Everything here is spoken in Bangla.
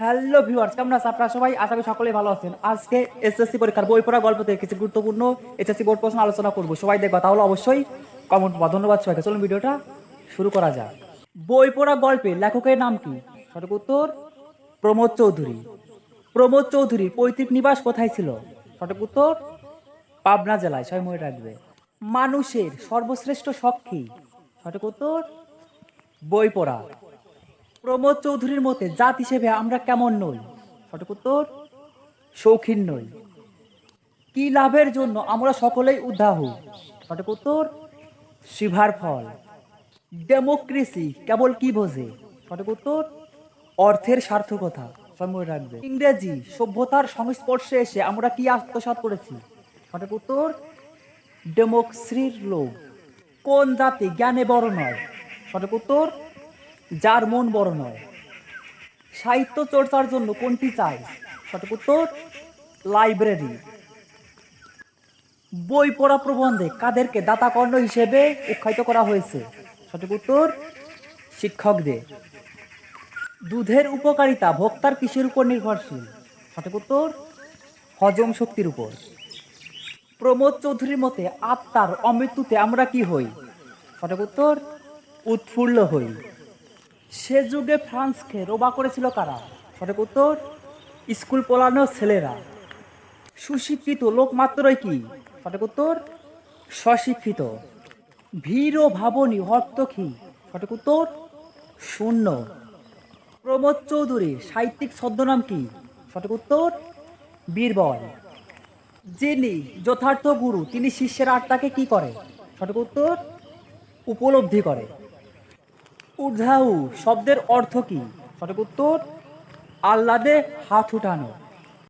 হ্যালো ভিউয়ার্স কেমন আছেন আপনারা সবাই? আশা করি সকলেই ভালো আছেন। আজকে এসএসসি পরীক্ষার বই পড়া গল্প থেকে কিছু গুরুত্বপূর্ণ এসএসসি বোর্ড প্রশ্ন আলোচনা করব। সবাই দেখবা, তাহলে অবশ্যই কমেন্ট বা ধন্যবাদ সবাইকে। চলুন ভিডিওটা শুরু করা যাক। বই পড়া গল্পে লেখকের নাম কি? সঠিক উত্তর, প্রমোদ চৌধুরী। প্রমোদ চৌধুরীর পৈতৃক নিবাস কোথায় ছিল? সঠিক উত্তর, পাবনা জেলায়। ছয় মনে রাখবে। মানুষের সর্বশ্রেষ্ঠ শখ কি? সঠিক উত্তর, বই পড়া। প্রমোদ চৌধুরীর মতে জাত হিসেবে আমরা কেমন নই? সঠিক উত্তর, শৌখিন নই। কি লাভের জন্য আমরা সকলেই উদ্ধাহ সঠিক উত্তর, শিভার ফল। ডেমোক্রেসি কেবল কি বোঝে? সঠিক উত্তর, অর্থের সার্থকতা সময় রাখবে। ইংরেজি সভ্যতার সংস্পর্শে এসে আমরা কি আত্মসাৎ করেছি? সঠিক উত্তর ডেমোক্সির লোভ। কোন জাতি জ্ঞানে বড় নয়? সঠিক উত্তর যার মন বড় নয়। সাহিত্য চর্চার জন্য কোনটি চাই? সঠিক উত্তর, লাইব্রেরি। বই পড়া প্রবন্ধে কাদেরকে দাতা কর্ণ হিসেবে উৎসাহিত করা হয়েছে? সঠিক উত্তর, শিক্ষকদের। দুধের উপকারিতা ভোক্তার কিসের উপর নির্ভরশীল। সঠিক উত্তর, হজম শক্তির উপর। প্রমোদ চৌধুরীর মতে, আত্মার অমৃত্যুতে আমরা কি হই? সঠিক উত্তর, উৎফুল্ল হই। সে যুগে ফ্রান্সকে রোবা করেছিল কারা? সঠিক উত্তর, স্কুল পড়ানো ছেলেরা। সুশিক্ষিত লোক মাত্রই কি? সঠিক উত্তর, স্বশিক্ষিত। ভীর ভাবনী অর্থ কি? সঠিক উত্তর, শূন্য। প্রমোদ চৌধুরী, সাহিত্যিক ছদ্মনাম কি? সঠিক উত্তর, বীরবল। যিনি যথার্থ গুরু, তিনি শিষ্যের আত্মাকে কি করে? সঠিক উত্তর, উপলব্ধি করে। উর্ধাউ শব্দের অর্থ কি? সঠিক উত্তর আহ্লাদে হাত উঠানো।